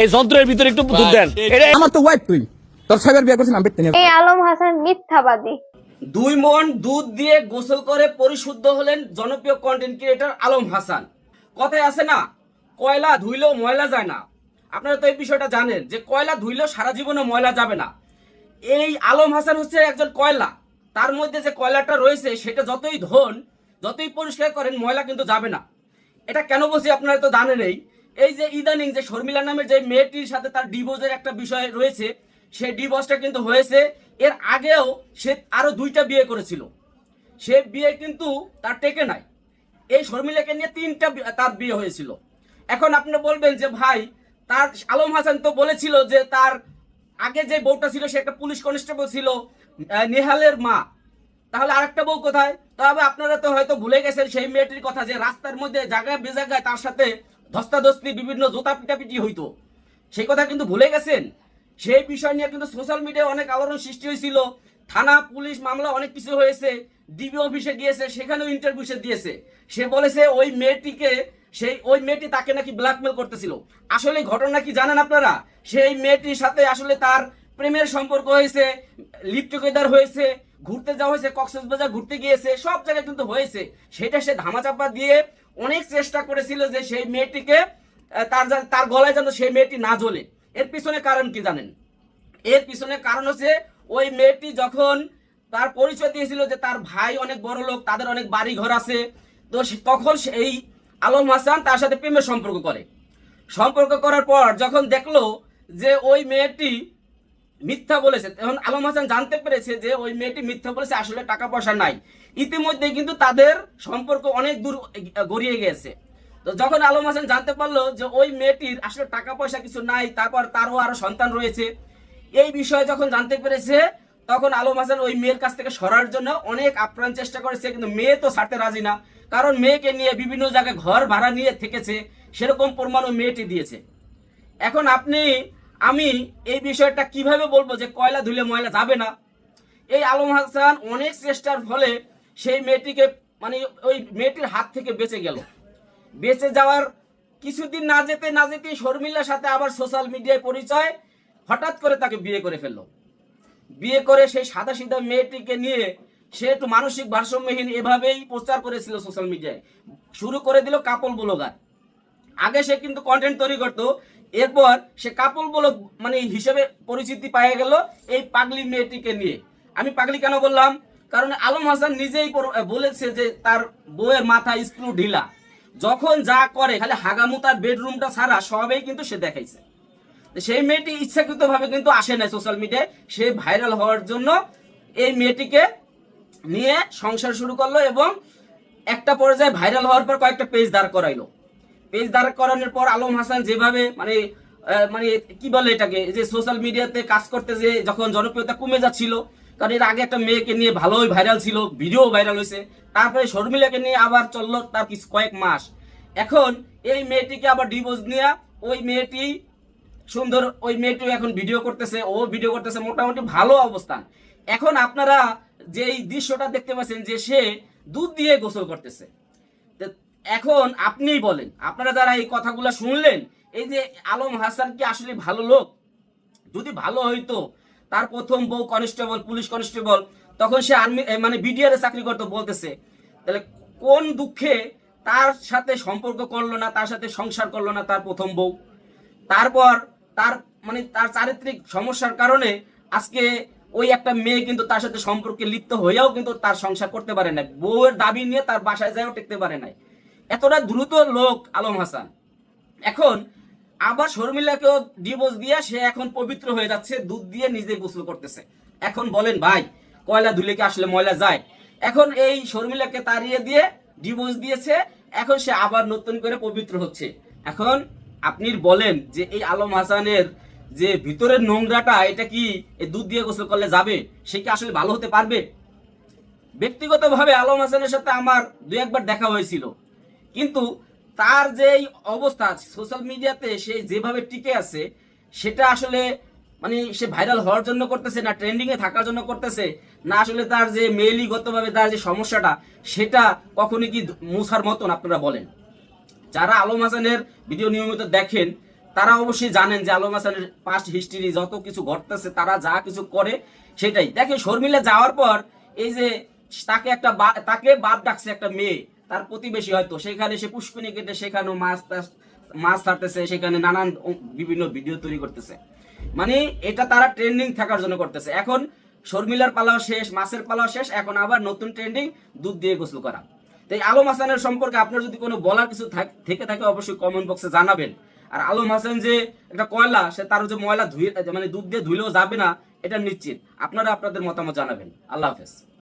এই যন্ত্রের ভিতরে একটু দুধ দেন। আমার তো ওয়াইফ তুই। তোর সাইবার বিয়ে করছিস আমি এই আলম হাসান মিথ্যাবাদী। দুই মন দুধ দিয়ে গোসল করে পরিশুদ্ধ হলেন জনপ্রিয় কন্টেন্ট ক্রিয়েটর আলম হাসান। কথায় আছে না কয়লা ধুইলেও ময়লা যায় না। আপনারা তো এই বিষয়টা জানেন যে কয়লা ধুইলেও সারা জীবনে ময়লা যাবে না। এই আলম হাসান হচ্ছে একজন কয়লা। তার মধ্যে যে কয়লাটা রয়েছে সেটা যতই ধন যতই পরিষ্কার করেন ময়লা কিন্তু যাবে না। এটা কেন বলছি আপনারা তো জানেনই এই যে ইদানিং যে শর্মিলা নামের যে মেয়েটির সাথে তার ডিভোর্সের একটা বিষয় রয়েছে, সেই ডিভোর্সটা কিন্তু হয়েছে। এর আগেও সে আরও দুইটা বিয়ে করেছিল। সে বিয়ে কিন্তু তার টেকে নাই। এই শর্মিলাকে নিয়ে তিনটা তার বিয়ে হয়েছিল। এখন আপনি বলবেন যে, ভাই, তার আলম হাসান তো বলেছিল যে, তার আগে যে বউটা ছিল, সে একটা পুলিশ কনস্টেবল ছিল নেহালের মা। তাহলে আরেকটা বউ কোথায়? তবে আপনারা তো হয়তো ভুলে গেছেন সেই মেয়েটির কথা যে, রাস্তার মধ্যে জায়গায় বেজায়গায় তার সাথে ধস্তাধস্তি বিভিন্ন জোতা পিটাপিটি হইতো। সেই কথা কিন্তু ভুলে গেছেন? সেই বিষয় নিয়ে কিন্তু সোশ্যাল মিডিয়ায় অনেক আলোড়ন সৃষ্টি হয়েছিল। থানা, পুলিশ মামলা অনেক কিছু হয়েছে। ডিবি অফিসে গিয়েছে, সেখানেও ইন্টারভিউ সে দিয়েছে। সে বলেছে ওই মেয়েটিকে, সেই ওই মেয়েটি তাকে নাকি ব্ল্যাকমেল করতেছিল। আসলে ঘটনা কি জানেন আপনারা? সেই মেয়েটির সাথে আসলে তার প্রেমের সম্পর্ক হয়েছে লিপ হয়েছে ঘুরতে যাওয়া হয়েছে কক্সবাজার ঘুরতে গিয়েছে, সব জায়গায় কিন্তু হয়েছে। সেটা সে ধামাচাপা দিয়ে অনেক চেষ্টা করেছিল যে সেই মেয়েটিকে তার তার গলায় যেন সেই মেয়েটি না জ্বলে। এর পিছনে কারণ কি জানেন? এর পিছনে কারণ হচ্ছে ওই মেয়েটি যখন তার পরিচয় দিয়েছিল যে তার ভাই অনেক বড় লোক, তাদের অনেক বাড়ি ঘর আছে, তো তখন এই আলম হাসান তার সাথে প্রেমের সম্পর্ক করে। সম্পর্ক করার পর যখন দেখল যে ওই মেয়েটি মিথ্যা বলেছে। তখন আলম হাসান জানতে পেরেছে যে ওই মেয়েটি মিথ্যা বলেছে, আসলে টাকা পয়সা নাই। ইতিমধ্যে কিন্তু তাদের সম্পর্ক অনেক দূর গড়িয়ে গেছে। তো যখন আলম হাসান জানতে পারল যে ওই মেয়েটির আসলে টাকা পয়সা কিছু নাই, তারপর তারও আরও সন্তান রয়েছে, এই বিষয়ে যখন জানতে পেরেছে, তখন আলম হাসান ওই মেয়ের কাছ থেকে সরার জন্য অনেক আপ্রাণ চেষ্টা করেছে, কিন্তু মেয়ে তো ছাড়তে রাজি না। কারণ মেয়েকে নিয়ে বিভিন্ন জায়গায় ঘর ভাড়া নিয়ে থেকেছে, সেরকম প্রমাণও মেয়েটি দিয়েছে। এখন আপনি আমি এই বিষয়টা কীভাবে বলব যে কয়লা ধুলে ময়লা যাবে না? এই আলম হাসান অনেক চেষ্টার ফলে সেই মেয়েটিকে মানে ওই মেয়েটির হাত থেকে বেঁচে গেল। বেঁচে যাওয়ার কিছুদিন না যেতে না যেতে শর্মিলার সাথে আবার সোশ্যাল মিডিয়ায় পরিচয়, হঠাৎ করে তাকে বিয়ে করে ফেলল। বিয়ে করে সেই সাদা সিধা মেয়েটিকে নিয়ে সে একটু মানসিক ভারসাম্যহীন এভাবেই প্রচার করেছিল সোশ্যাল মিডিয়ায় শুরু করে দিল কাপল ব্লগার। আগে সে কিন্তু কন্টেন্ট তৈরি করতো এরপর সে কাপল বলো মানে হিসেবে পরিচিতি পাওয়া গেল এই পাগলি মেয়েটিকে নিয়ে। আমি পাগলি কেন বললাম? কারণ আলম হাসান নিজেই বলেছে যে তার বউয়ের মাথা স্ক্রু ঢিলা। যখন যা করে, খালি হাগামুতার বেডরুমটা ছাড়া সবই কিন্তু সে দেখাইছে। সেই মেয়েটি ইচ্ছাকৃতভাবে কিন্তু আসে না সোশ্যাল মিডিয়ায় সে ভাইরাল হওয়ার জন্য এই মেয়েটিকে নিয়ে সংসার শুরু করল এবং একটা পর্যায়ে ভাইরাল হওয়ার পর কয়েকটা পেজ দাঁড় করাইলো। পেজ দাঁড় করানোর পর আলম হাসান যেভাবে মানে মানে কি বলে এটাকে যে সোশ্যাল মিডিয়াতে কাজ করতে যে যখন জনপ্রিয়তা কমে যাচ্ছিল, কারণ এর আগে একটা মেয়েকে নিয়ে ভালোই ভাইরাল ছিল ভিডিও ভাইরাল হয়েছে, তারপরে শর্মিলাকে নিয়ে আবার চলল তার কিছু কয়েক মাস। এখন এই মেয়েটিকে আবার ডিভোর্স নিয়ে ওই মেয়েটি সুন্দর, ওই মেয়েটি এখন ভিডিও করতেছে, ও ভিডিও করতেছে, মোটামুটি ভালো অবস্থান। এখন আপনারা যে এই দৃশ্যটা দেখতে পাচ্ছেন যে সে দুধ দিয়ে গোসল করতেছে। এখন আপনিই বলেন। আপনারা যারা এই কথাগুলো শুনলেন, এই যে আলম হাসান কি আসলে ভালো লোক? যদি ভালো হইতো, তার প্রথম বউ কনস্টেবল, পুলিশ কনস্টেবল, তখন সে আর্মি মানে বিডিআর এ চাকরি করতে বলতেছে। তাহলে কোন দুঃখে তার সাথে সম্পর্ক করল না, তার সাথে সংসার করল না তার প্রথম বউ? তারপর তার মানে তার চারিত্রিক সমস্যার কারণে আজকে ওই একটা মেয়ে কিন্তু তার সাথে সম্পর্কে লিপ্ত হয়েও কিন্তু তার সংসার করতে পারে না বউয়ের দাবি নিয়ে তার বাসায় যায়ও টেকতে পারে নাই। এতটা দ্রুত লোক আলম হাসান। এখন আবার শর্মিলাকেও ডিভোর্স দিয়ে সে এখন পবিত্র হয়ে যাচ্ছে, দুধ দিয়ে নিজে গোসল করতেছে। এখন বলেন, ভাই, কয়লা ধুলে কি আসলে ময়লা যায়? এখন এই শর্মিলাকে তাড়িয়ে দিয়ে ডিভোর্স দিয়েছে, এখন সে আবার নতুন করে পবিত্র হচ্ছে। এখন আপনি বলেন যে এই আলম হাসানের যে ভিতরের নোংরাটা, এটা কি দুধ দিয়ে গোসল করলে যাবে? সে কি আসলে ভালো হতে পারবে? ব্যক্তিগতভাবে আলম হাসানের সাথে আমার দু একবার দেখা হয়েছিল। কিন্তু তার যে এই অবস্থা সোশ্যাল মিডিয়াতে সে যেভাবে টিকে আছে, সেটা আসলে মানে সে ভাইরাল হওয়ার জন্য করতেছে না ট্রেন্ডিং এ থাকার জন্য করতেছে, না আসলে তার যে মেইলিগতভাবে তার যে সমস্যাটা, সেটা কখনই কি মুছার মতন আপনারা বলেন? যারা আলম হাসানের ভিডিও নিয়মিত দেখেন, তারা অবশ্যই জানেন যে আলম হাসানের পাস্ট হিস্ট্রি যত কিছু ঘটতেছে, তারা যা কিছু করে, সেটাই। দেখে শর্মিলা যাওয়ার পর এই যে তাকে একটা তাকে বাদ ডাকছে একটা মেয়ে তার প্রতিবেশী হয়তো। সেখানে সে পুষ্কুনি কেটে সেখানেও মাছ মাছ ছাড়তেছে, সেখানে নানান বিভিন্ন ভিডিও তৈরি করতেছে। মানে এটা তারা ট্রেন্ডিং থাকার জন্য করতেছে। এখন শর্মিলার পালাও শেষ, মাছের পালাও শেষ, এখন আবার নতুন ট্রেন্ডিং দুধ দিয়ে গোসল করা। তো এই আলম হাসানের সম্পর্কে আপনার যদি কোনো বলার কিছু থেকে থাকে অবশ্যই কমেন্ট বক্সে জানাবেন। আর আলম হাসান যে একটা কয়লা, সে তার যে ময়লা ধুয়ে মানে দুধ দিয়ে ধুলেও যাবে না, এটা নিশ্চিত। আপনারা আপনাদের মতামত জানাবেন। আল্লাহ হাফেজ।